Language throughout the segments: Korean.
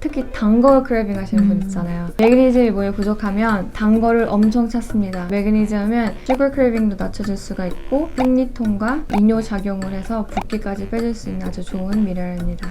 특히 단거 크래빙 하시는 분 음. 있잖아요. 매그니즘이 몸에 부족하면 단 거를 엄청 찾습니다. 매그니즘은 슈거 크래빙도 낮춰줄 수가 있고 생리통과 이뇨 작용을 해서 붓기까지 빼줄 수 있는 아주 좋은 미네랄입니다.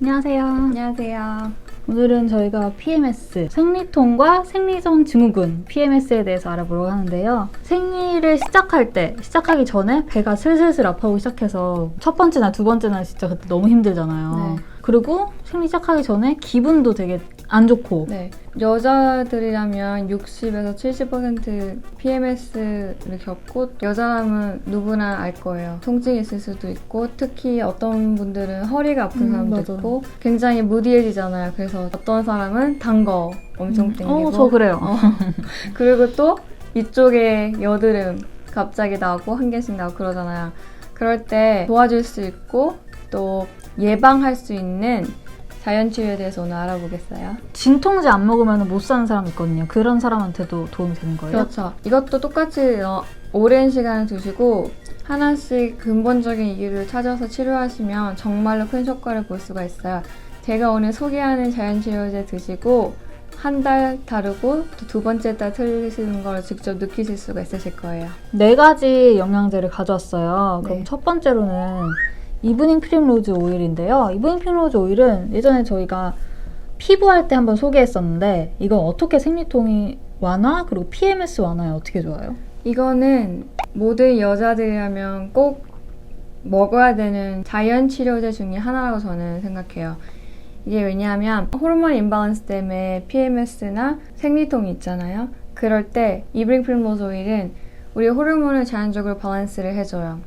안녕하세요. 안녕하세요. 오늘은 저희가 PMS, 생리통과 생리전 증후군, PMS에 대해서 알아보려고 하는데요. 생리를 시작할 때, 시작하기 전에 배가 슬슬슬 아파오기 시작해서 첫 번째나 두 번째나 진짜 그때 너무 힘들잖아요. 네. 그리고 생리 시작하기 전에 기분도 되게 안 좋고 네. 여자들이라면 60에서 70% PMS를 겪고 여자라면 누구나 알 거예요. 통증이 있을 수도 있고 특히 어떤 분들은 허리가 아픈 음, 사람도 맞아요. 있고 굉장히 무디해지잖아요. 그래서 어떤 사람은 단 거 엄청 음, 땡기고 어, 저 그래요. 어. 그리고 또 이쪽에 여드름 갑자기 나고 한 개씩 나고 그러잖아요. 그럴 때 도와줄 수 있고 또 예방할 수 있는 자연치유에 대해서 오늘 알아보겠어요. 진통제 안 먹으면 못 사는 사람 있거든요. 그런 사람한테도 도움이 되는 거예요? 그렇죠. 이것도 똑같이 어, 오랜 시간을 두시고 하나씩 근본적인 이유를 찾아서 치료하시면 정말로 큰 효과를 볼 수가 있어요. 제가 오늘 소개하는 자연치료제 드시고 한 달 다르고 또 두 번째 달 틀리시는 걸 직접 느끼실 수가 있으실 거예요. 네 가지 영양제를 가져왔어요. 그럼 네. 첫 번째로는 이브닝 프림 로즈 오일인데요. 이브닝 프림 로즈 오일은 예전에 저희가 피부할 때 한번 소개했었는데 이건 어떻게 생리통이 완화 그리고 PMS 완화에 어떻게 좋아요? 이거는 모든 여자들이라면 꼭 먹어야 되는 자연 치료제 중에 하나라고 저는 생각해요. 이게 왜냐하면 호르몬 임밸런스 때문에 PMS나 생리통이 있잖아요. 그럴 때 이브링 프림로즈 오일은 우리 호르몬을 자연적으로 밸런스를 해줘요.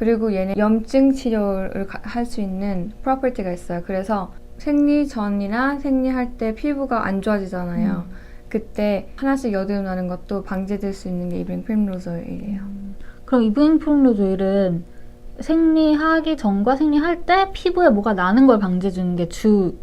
그리고 얘는 염증 치료를 할 수 있는 프로퍼티가 있어요. 그래서 생리 전이나 생리할 때 피부가 안 좋아지잖아요. 그때 하나씩 여드름 나는 것도 방지될 수 있는 게 이브링 프림로즈 오일이에요. 그럼 이브닝 프림로즈 오일은 생리하기 전과 생리할 때 피부에 뭐가 나는 걸 방지해 주는 게 주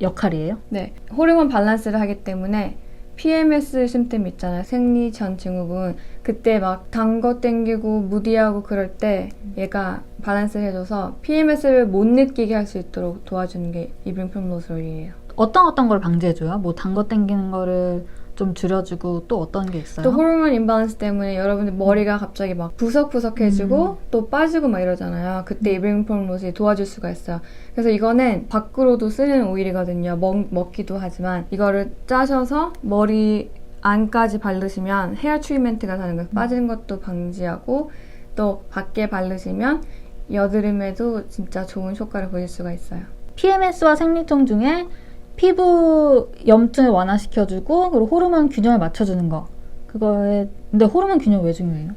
역할이에요? 네, 호르몬 밸런스를 하기 때문에 PMS 심템 있잖아요. 생리 전 증후군. 그때 막 단 거 땡기고 무디하고 그럴 때 얘가 밸런스를 해줘서 PMS를 못 느끼게 할 수 있도록 도와주는 게 프림로즈 오일이에요. 어떤 어떤 걸 방지해 줘요? 뭐 단 거 땡기는 거를 좀 줄여주고 또 어떤 게 있어요? 또 호르몬 임밸런스 때문에 여러분들 머리가 갑자기 막 부석부석해지고 또 빠지고 막 이러잖아요. 그때 이브링 프롬로시 도와줄 수가 있어요. 그래서 이거는 밖으로도 쓰는 오일이거든요. 먹, 먹기도 하지만 이거를 짜셔서 머리 안까지 바르시면 헤어 트리트먼트가 되는 거예요. 빠지는 것도 방지하고 또 밖에 바르시면 여드름에도 진짜 좋은 효과를 보실 수가 있어요. PMS와 생리통 중에 피부 염증을 완화시켜주고 그리고 호르몬 균형을 맞춰주는 거 그거에 근데 호르몬 균형 왜 중요해요?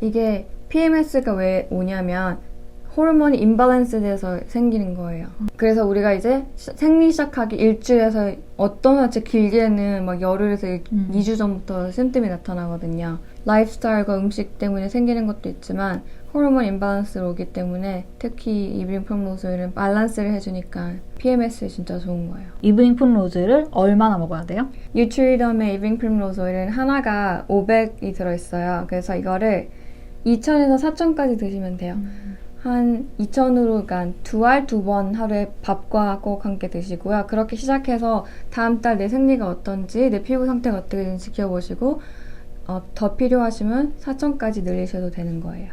이게 PMS가 왜 오냐면 호르몬이 임밸런스 돼서 생기는 거예요. 그래서 우리가 이제 시- 생리 시작하기 일주일에서 어떤 화체 길게는 막 열흘에서 일- 음. 2주 전부터 심뜸이 나타나거든요. 라이프스타일과 음식 때문에 생기는 것도 있지만 호르몬 임밸런스로 오기 때문에 특히 이브링 프롬로즈는 밸런스를 해주니까 PMS에 진짜 좋은 거예요. 이브닝 폼로즈를 얼마나 먹어야 돼요? 뉴트리덤의 이빙 프림로즈 오일은 하나가 500이 들어있어요. 그래서 이거를 2,000에서 4,000까지 드시면 돼요. 한 2,000으로 그러니까 두알 두 번 하루에 밥과 꼭 함께 드시고요. 그렇게 시작해서 다음 달 내 생리가 어떤지 내 피부 상태가 어떻게 되는지 지켜보시고 어, 더 필요하시면 4,000까지 늘리셔도 되는 거예요.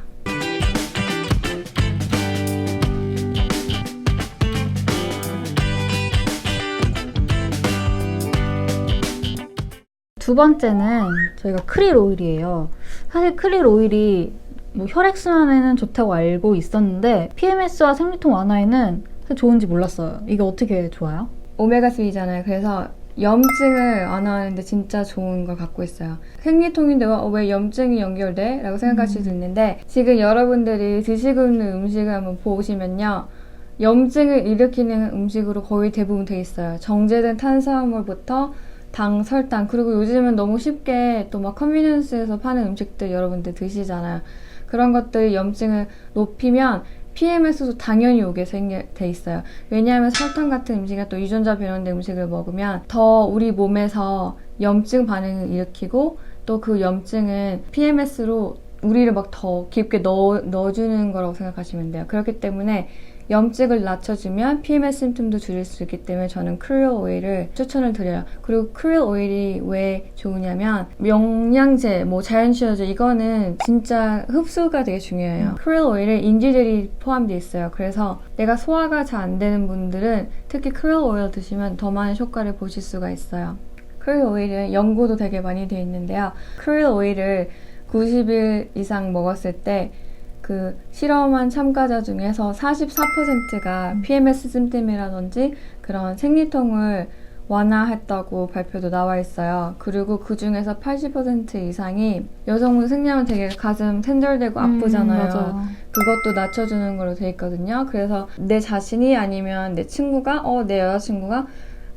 두 번째는 저희가 크릴 오일이에요. 사실 크릴 오일이 뭐 혈액순환에는 좋다고 알고 있었는데 PMS와 생리통 완화에는 좋은지 몰랐어요. 이게 어떻게 좋아요? 오메가3잖아요. 그래서 염증을 완화하는데 진짜 좋은 걸 갖고 있어요. 생리통인데 어, 왜 염증이 연결돼? 라고 생각하실 수 있는데 지금 여러분들이 드시고 있는 음식을 한번 보시면요. 염증을 일으키는 음식으로 거의 대부분 돼 있어요. 정제된 탄수화물부터 당, 설탕 그리고 요즘은 너무 쉽게 또 막 컨비니언스에서 파는 음식들 여러분들 드시잖아요. 그런 것들이 염증을 높이면 PMS도 당연히 오게 생겨 돼 있어요. 왜냐하면 설탕 같은 음식이나 또 유전자 변형된 음식을 먹으면 더 우리 몸에서 염증 반응을 일으키고 또 그 염증은 PMS로 우리를 막 더 깊게 넣어, 넣어주는 거라고 생각하시면 돼요. 그렇기 때문에 염증을 낮춰주면 PMS 심통도 줄일 수 있기 때문에 저는 크릴 오일을 추천을 드려요. 그리고 크릴 오일이 왜 좋으냐면 영양제, 뭐 자연시어제 이거는 진짜 흡수가 되게 중요해요. 크릴 오일에 인지들이 포함되어 있어요. 그래서 내가 소화가 잘 안 되는 분들은 특히 크릴 오일 드시면 더 많은 효과를 보실 수가 있어요. 크릴 오일은 연구도 되게 많이 되어 있는데요. 크릴 오일을 90일 이상 먹었을 때 그 실험한 참가자 중에서 44%가 PMS 심템이라든지 그런 생리통을 완화했다고 발표도 나와 있어요. 그리고 그 중에서 80% 이상이 여성분 생리하면 되게 가슴 텐절되고 아프잖아요. 음. 그것도 낮춰주는 걸로 돼 있거든요. 그래서 내 자신이 아니면 내 친구가 어 내 여자친구가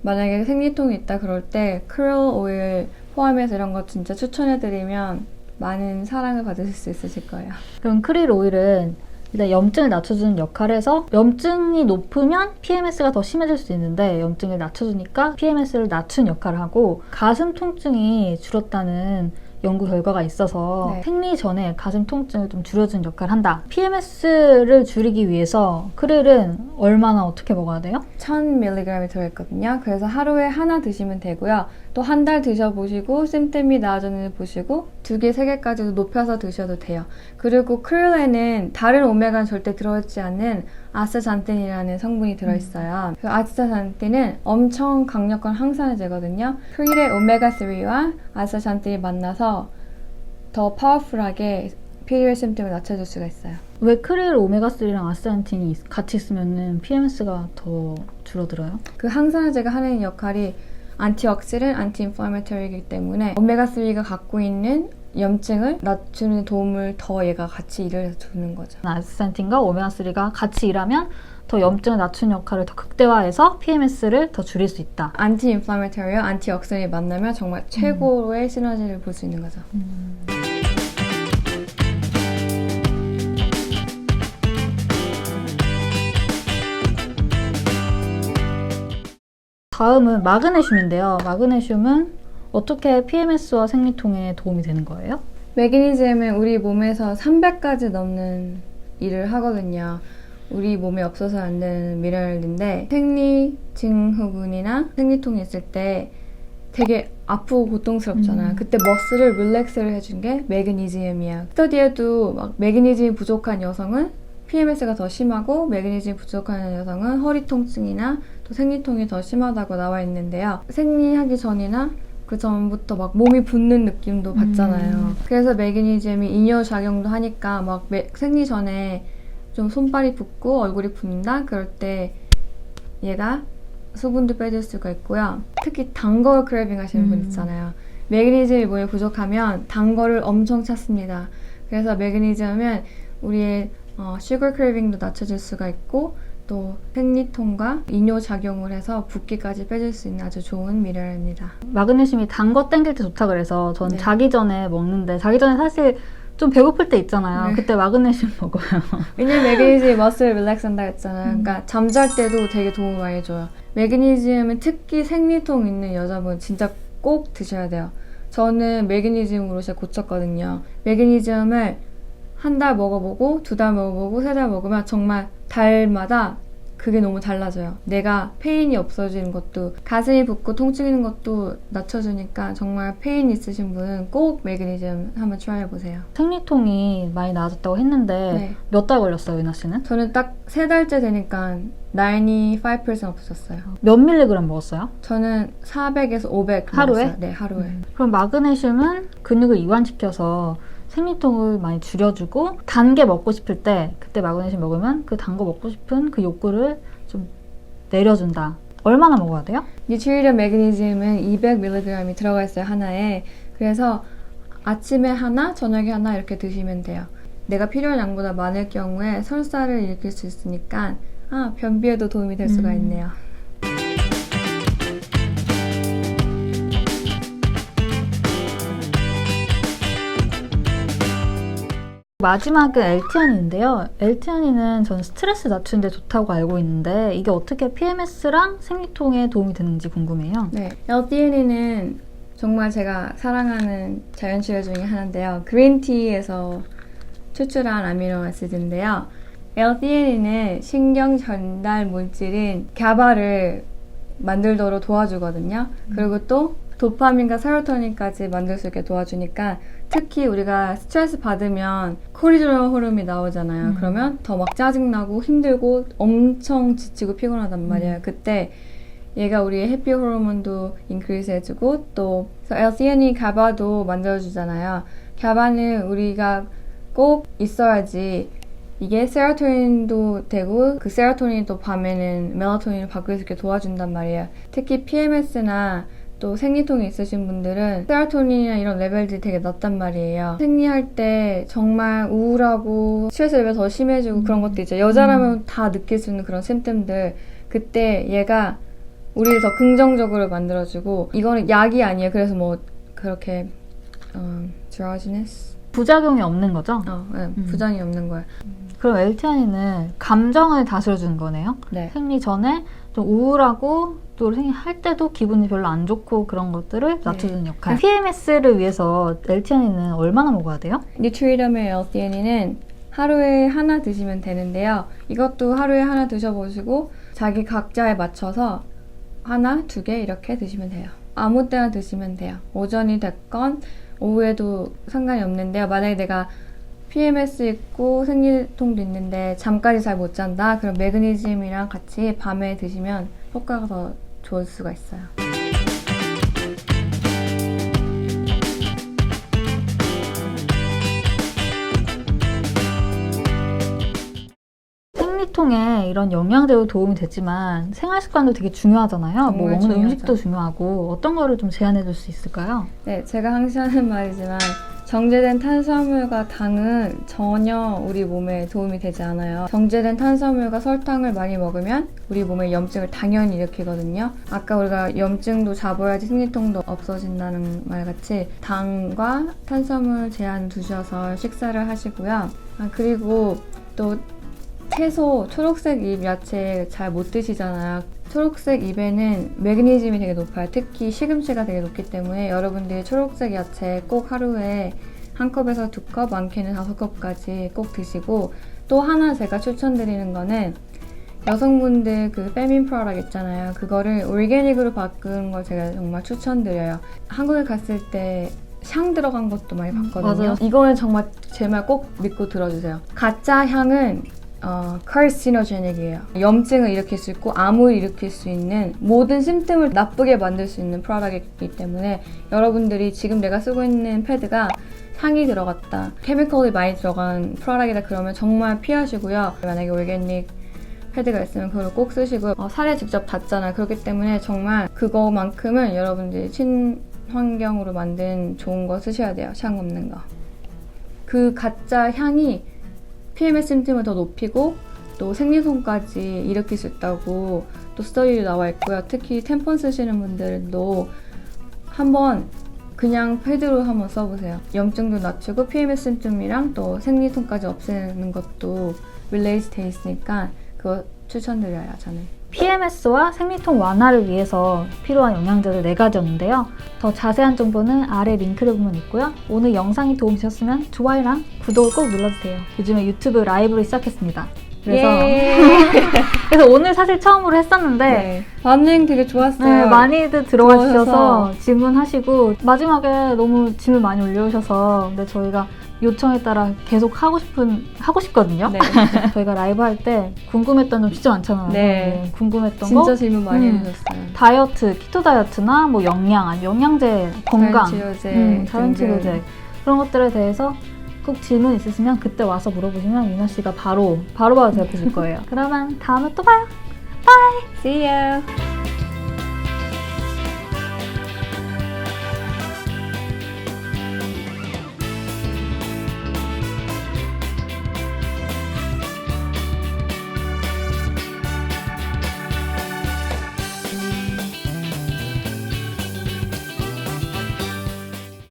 만약에 생리통이 있다 그럴 때 크릴 오일 포함해서 이런 거 진짜 추천해드리면 많은 사랑을 받으실 수 있으실 거예요. 그럼 크릴 오일은 일단 염증을 낮춰주는 역할을 해서 염증이 높으면 PMS가 더 심해질 수 있는데 염증을 낮춰주니까 PMS를 낮춘 역할을 하고 가슴 통증이 줄었다는 연구 결과가 있어서 네. 생리 전에 가슴 통증을 좀 줄여주는 역할을 한다. PMS를 줄이기 위해서 크릴은 얼마나 어떻게 먹어야 돼요? 1000mg이 들어있거든요. 그래서 하루에 하나 드시면 되고요. 또 한 달 드셔보시고 심템이 나아졌는지 보시고 두 개, 세 개까지도 높여서 드셔도 돼요. 그리고 크릴에는 다른 오메가는 절대 들어있지 않는 아스잔틴이라는 성분이 들어있어요. 그 아스잔틴은 엄청 강력한 항산화제거든요. 크릴의 오메가3와 아스잔틴이 만나서 더 파워풀하게 피리얼 심템을 낮춰줄 수가 있어요. 왜 크릴 오메가3랑 아스탄틴이 같이 있으면 PMS가 더 줄어들어요? 그 항산화제가 하는 역할이 안티옥시든, 안티인플라메터리이기 때문에 오메가3가 갖고 있는 염증을 낮추는 도움을 더 얘가 같이 일을 주는 거죠. 아스탄틴과 오메가3가 같이 일하면 더 염증을 낮추는 역할을 더 극대화해서 PMS를 더 줄일 수 있다. 안티인플라메터리와 안티옥시든이 만나면 정말 최고의 시너지를 볼 수 있는 거죠. 다음은 마그네슘인데요. 마그네슘은 어떻게 PMS와 생리통에 도움이 되는 거예요? 매그니즘은 우리 몸에서 300가지 넘는 일을 하거든요. 우리 몸에 없어서 안 되는 미네랄인데 생리 증후군이나 생리통이 있을 때 되게 아프고 고통스럽잖아요. 음. 그때 머슬을 릴렉스를 해준 게 매그니즘이야. 스터디에도 막 매그니즘이 부족한 여성은 PMS가 더 심하고 매그니즘이 부족한 여성은 허리 통증이나 또 생리통이 더 심하다고 나와 있는데요. 생리하기 전이나 그 전부터 막 몸이 붓는 느낌도 받잖아요. 음. 그래서 매그니즘이 이뇨 작용도 하니까 막 매- 생리 전에 좀 손발이 붓고 얼굴이 붓는다 그럴 때 얘가 수분도 빼줄 수가 있고요. 특히 단 거 크래빙 하시는 분 음. 있잖아요. 매그니즘이 몸에 부족하면 단 거를 엄청 찾습니다. 그래서 매그니즘은 우리의 어, 슈거 크래빙도 낮춰줄 수가 있고 또 생리통과 이뇨 작용을 해서 붓기까지 빼줄 수 있는 아주 좋은 미네랄입니다. 마그네슘이 단 거 땡길 때 좋다 그래서 전 네. 자기 전에 먹는데 자기 전에 사실 좀 배고플 때 있잖아요. 네. 그때 마그네슘 먹어요. 왜냐면 매그니즘이 머슬 릴렉스 한다 했잖아요. 그러니까 잠잘 때도 되게 도움을 많이 줘요. 매그니즘은 특히 생리통 있는 여자분 진짜 꼭 드셔야 돼요. 저는 매그니즘으로 진짜 고쳤거든요. 매그니즘을 한 달 먹어보고 두 달 먹어보고 세 달 먹으면 정말 달마다 그게 너무 달라져요. 내가 페인이 없어지는 것도 가슴이 붓고 통증 있는 것도 낮춰주니까 정말 페인 있으신 분은 꼭 매그니즘 한번 트라이 해보세요. 생리통이 많이 나아졌다고 했는데 네. 몇 달 걸렸어요, 유나 씨는? 저는 딱 세 달째 되니까 95% 없어졌어요. 몇 밀리그램 먹었어요? 저는 400에서 500 하루에? 먹었어요. 네, 하루에. 그럼 마그네슘은 근육을 이완시켜서 생리통을 많이 줄여주고 단 게 먹고 싶을 때 그때 마그네슘 먹으면 그 단 거 먹고 싶은 그 욕구를 좀 내려준다. 얼마나 먹어야 돼요? 뉴트리션 매그니즘은 200mg이 들어가 있어요, 하나에. 그래서 아침에 하나, 저녁에 하나 이렇게 드시면 돼요. 내가 필요한 양보다 많을 경우에 설사를 일으킬 수 있으니까 아, 변비에도 도움이 될 수가 음. 있네요. 마지막은 L티아닌인데요. L티아닌은 저는 스트레스 낮추는 데 좋다고 알고 있는데 이게 어떻게 PMS랑 생리통에 도움이 되는지 궁금해요. 네, L-thean인은 정말 제가 사랑하는 자연치료 중에 하나인데요. 그린티에서 추출한 아미노아시드인데요. L-thean인은 신경 전달 물질인 GABA를 만들도록 도와주거든요. 그리고 또 도파민과 세로토닌까지 만들 수 있게 도와주니까 특히 우리가 스트레스 받으면 코리졸 호르몬이 나오잖아요. 음. 그러면 더 막 짜증나고 힘들고 엄청 지치고 피곤하단 말이에요. 음. 그때 얘가 우리의 해피 호르몬도 인크리스 해주고 또 L-thean이 GABA도 만들어주잖아요. GABA는 우리가 꼭 있어야지 이게 세로토닌도 되고 그 세로토닌이 또 밤에는 멜라토닌을 바꿀 수 있게 도와준단 말이에요. 특히 PMS나 또 생리통이 있으신 분들은 세로토닌이나 이런 레벨들이 되게 낮단 말이에요. 생리할 때 정말 우울하고 스트레스 레벨 더 심해지고 그런 것도 있죠. 여자라면 다 느낄 수 있는 그런 심템들. 그때 얘가 우리를 더 긍정적으로 만들어주고 이거는 약이 아니에요. 그래서 뭐 그렇게 음, 드라지네스 부작용이 없는 거죠? 어, 네, 음. 부장이 없는 거예요. 그럼 엘티아닌은 감정을 다스려주는 거네요? 네. 생리 전에 좀 우울하고 또 생리할 때도 기분이 별로 안 좋고 그런 것들을 낮춰주는 역할. PMS를 위해서 엘티아닌은 얼마나 먹어야 돼요? 뉴트리덤의 L-thean인은 하루에 하나 드시면 되는데요. 이것도 하루에 하나 드셔보시고 자기 각자에 맞춰서 하나, 두 개 이렇게 드시면 돼요. 아무 때나 드시면 돼요. 오전이 됐건 오후에도 상관이 없는데요. 만약에 내가 PMS 있고 생리통도 있는데 잠까지 잘 못 잔다. 그럼 매그니즘이랑 같이 밤에 드시면 효과가 더 좋을 수가 있어요. 생리통에 이런 영양제도 도움이 되지만 생활 습관도 되게 중요하잖아요. 뭐 먹는 중요하죠. 음식도 중요하고 어떤 거를 좀 제안해 줄 수 있을까요? 네, 제가 항상 하는 말이지만 정제된 탄수화물과 당은 전혀 우리 몸에 도움이 되지 않아요. 정제된 탄수화물과 설탕을 많이 먹으면 우리 몸에 염증을 당연히 일으키거든요. 아까 우리가 염증도 잡아야지 생리통도 없어진다는 말 같이 당과 탄수화물 제한 두셔서 식사를 하시고요. 아, 그리고 또 채소, 초록색 잎 야채 잘 못 드시잖아요. 초록색 잎에는 매그니즘이 되게 높아요. 특히 시금치가 되게 높기 때문에 여러분들이 초록색 야채 꼭 하루에 한 컵에서 두 컵, 많게는 다섯 컵까지 꼭 드시고 또 하나 제가 추천드리는 거는 여성분들 그 페민 프로덕 있잖아요. 그거를 올게닉으로 바꾸는 걸 제가 정말 추천드려요. 한국에 갔을 때 향 들어간 것도 많이 음, 봤거든요. 맞아요. 이거는 정말 제 말 꼭 믿고 들어주세요. 가짜 향은 어, 카르시노제닉이에요. 염증을 일으킬 수 있고 암을 일으킬 수 있는 모든 심틈을 나쁘게 만들 수 있는 프로덕트이기 때문에 여러분들이 지금 내가 쓰고 있는 패드가 향이 들어갔다, 케미컬이 많이 들어간 프로덕트이다 그러면 정말 피하시고요. 만약에 올게닉 패드가 있으면 그걸 꼭 쓰시고 어, 살에 직접 닿잖아요. 그렇기 때문에 정말 그거만큼은 여러분들이 친환경으로 만든 좋은 거 쓰셔야 돼요. 향 없는 거. 그 가짜 향이 PMS 심틈을 더 높이고 또 생리통까지 일으킬 수 있다고 또 스터디도 나와 있고요. 특히 템폰 쓰시는 분들도 한번 그냥 패드로 한번 써보세요. 염증도 낮추고 PMS 심틈이랑 또 생리통까지 없애는 것도 릴레이즈 돼 있으니까 그거 추천드려요, 저는. PMS와 생리통 완화를 위해서 필요한 영양제들 4가지였는데요. 더 자세한 정보는 아래 링크를 보면 있고요. 오늘 영상이 도움이 되셨으면 좋아요랑 구독을 꼭 눌러주세요. 요즘에 유튜브 라이브를 시작했습니다. 그래서, 예. 그래서 오늘 사실 처음으로 했었는데 네. 반응 되게 좋았어요. 네, 많이들 들어와 주셔서. 질문하시고 마지막에 너무 질문 많이 올려주셔서 근데 저희가 요청에 따라 계속 하고 싶은 하고 싶거든요. 네. 저희가 라이브 할 때 궁금했던 점 진짜 많잖아요. 네. 궁금했던 진짜 거 질문 많이 음. 해주셨어요. 다이어트, 키토 다이어트나 뭐 영양, 아니 영양제, 건강, 자연치료제, 음, 자연 등등. 치료제 그런 것들에 대해서 꼭 질문 있으시면 그때 와서 물어보시면 유나 씨가 바로 바로바로 대답해 줄 거예요. 그러면 다음에 또 봐요. See you.